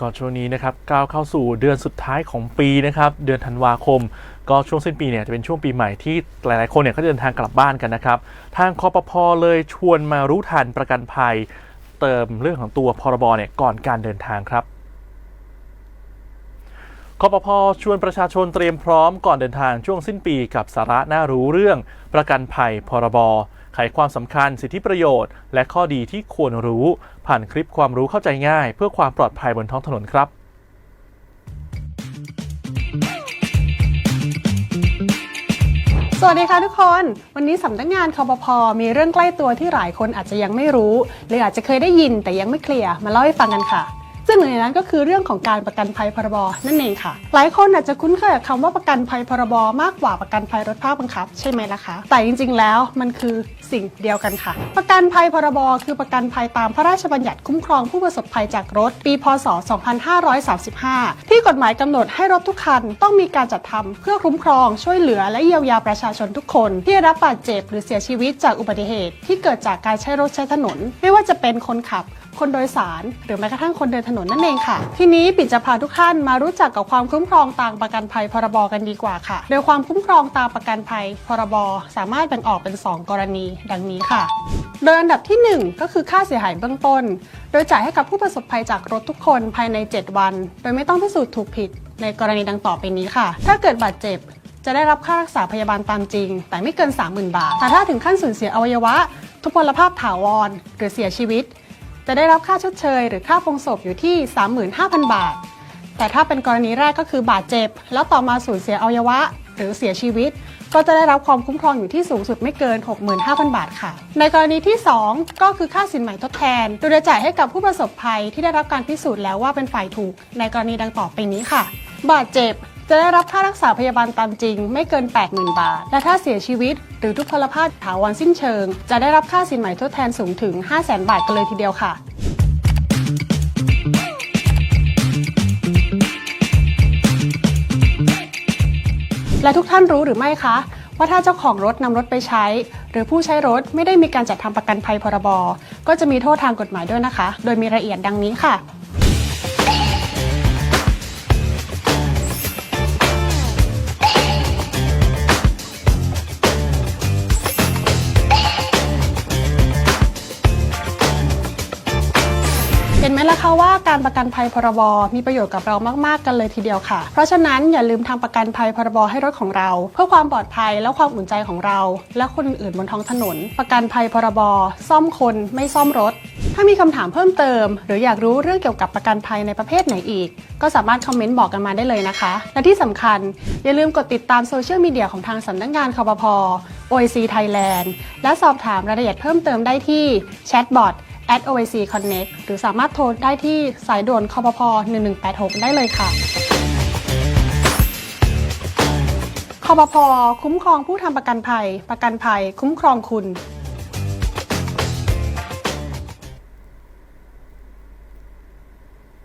ก่อนช่วงนี้นะครับก้าวเข้าสู่เดือนสุดท้ายของปีนะครับเดือนธันวาคม ก็ช่วงสิ้นปีเนี่ยจะเป็นช่วงปีใหม่ที่หลายๆคนเนี่ยก็เดินทางกลับบ้านกันนะครับ ทางคอปพอเลยชวนมารู้ทันประกันภัย เติมเรื่องของตัวพรบเนี่ยก่อนการเดินทางครับคอปพอชวนประชาชนเตรียมพร้อมก่อนเดินทางช่วงสิ้นปีกับสาระน่ารู้เรื่องประกันภัยพรบ ไขความสำคัญสิทธิประโยชน์ และข้อดีที่ควรรู้ ผ่านคลิปความรู้เข้าใจง่าย เพื่อความปลอดภัยบนท้องถนนครับสวัสดีค่ะทุกคน วันนี้สำนักงานคอปพอมีเรื่องใกล้ตัวที่หลายคนอาจจะยังไม่รู้ หรืออาจจะเคยได้ยินแต่ยังไม่เคลียร์มาเล่าให้ฟังกันค่ะ ซึ่งหนึ่งในนั้นก็คือเรื่องของการประกันภัยพรบนั่นเองค่ะ หลายคนอาจจะคุ้นเคยกับคำว่าประกันภัยพรบมากกว่าประกันภัยรถภาคบังคับ ใช่ไหมล่ะคะแต่จริงๆ แล้วมันคือสิ่งเดียวกันค่ะ ประกันภัยพรบคือประกันภัยตามพระราชบัญญัติคุ้มครองผู้ประสบภัยจากรถ ปี พศ 2535 ที่กฎหมายกำหนดให้รถทุกคันต้องมีการจัดทำเพื่อคุ้มครองช่วยเหลือและเยียวยาประชาชนทุกคน ที่ได้รับบาดเจ็บหรือเสียชีวิตจากอุบัติเหตุ ที่เกิดจากการใช้รถใช้ถนน ไม่ว่าจะเป็นคนขับ คนโดยสาร หรือแม้กระทั่งคนเดินถนนนั่นเองค่ะ ทีนี้ปิดจะพาทุกท่านมารู้จักกับความคุ้มครองตามประกันภัยพรบกันดีกว่าค่ะ โดยความคุ้มครองตามประกันภัยพรบสามารถแบ่งออกเป็น 2 กรณีดังนี้ค่ะ โดยอันดับที่ 1 ก็คือค่าเสียหายเบื้องต้น โดยจ่ายให้กับผู้ประสบภัยจากรถทุกคนภายใน 7 วัน โดยไม่ต้องพิสูจน์ถูกผิด ในกรณีดังต่อไปนี้ค่ะ ถ้าเกิดบาดเจ็บจะได้รับค่ารักษาพยาบาลตามจริง แต่ไม่เกิน 30,000 บาท แต่ถ้าถึงขั้นสูญเสียอวัยวะ ทุพพลภาพถาวร หรือเสียชีวิต จะได้รับค่าชดเชย หรือค่าพงศพอยู่ที่ 35,000 บาท แต่ถ้าเป็นกรณีแรกก็คือบาดเจ็บ แล้วต่อมาสูญเสียอวัยวะ หรือเสียชีวิต ก็จะได้รับความคุ้มครองอยู่ที่สูงสุดไม่เกิน 65,000 บาทค่ะ ในกรณีที่ 2 ก็คือค่าสินไหม่ทดแทน โดยจะจ่ายให้กับผู้ประสบภัยที่ได้รับการพิสูจน์แล้วว่าเป็นฝ่ายถูก ในกรณีดังต่อไปนี้ค่ะ บาดเจ็บ จะได้รับค่ารักษาพยาบาลตามจริง ไม่เกิน 80,000 บาท และถ้าเสียชีวิต หรือทุพพลภาพถาวรสิ้นเชิง จะได้รับค่าสินไหมทดแทนสูงถึง 500,000 บาทกันเลยทีเดียวค่ะและทุกท่านรู้หรือไม่คะ ว่าถ้าเจ้าของรถนำรถไปใช้ หรือผู้ใช้รถไม่ได้มีการจัดทำประกันภัยพรบ ก็จะมีโทษทางกฎหมายด้วยนะคะ โดยมีรายละเอียดดังนี้ค่ะ นไหมล่ะคะว่าการประกันภัยพรบ มีประโยชน์กับเรามาก ๆ กันเลยทีเดียวค่ะ เพราะฉะนั้นอย่าลืมทำประกันภัยพรบให้รถของเรา เพื่อความปลอดภัยและความอุ่นใจของเรา และคนอื่นบนท้องถนน ประกันภัยพรบ ซ่อมคนไม่ซ่อมรถ ถ้ามีคำถามเพิ่มเติม หรืออยากรู้เรื่องเกี่ยวกับประกันภัยในประเภทไหนอีก ก็สามารถคอมเมนต์บอกกันมาได้เลยนะคะ และที่สำคัญ อย่าลืมกดติดตามโซเชียลมีเดียของทางสำนักงานคอปพ OIC Thailand และสอบถามรายละเอียดเพิ่มเติมได้ที่แชทบอท at oac Connect หรือสามารถโทรได้ที่สายด่วนคอปพ1186 ได้เลยค่ะคอปพคุ้มครองผู้ทำประกันภัย ประกันภัย คุ้มครองคุณ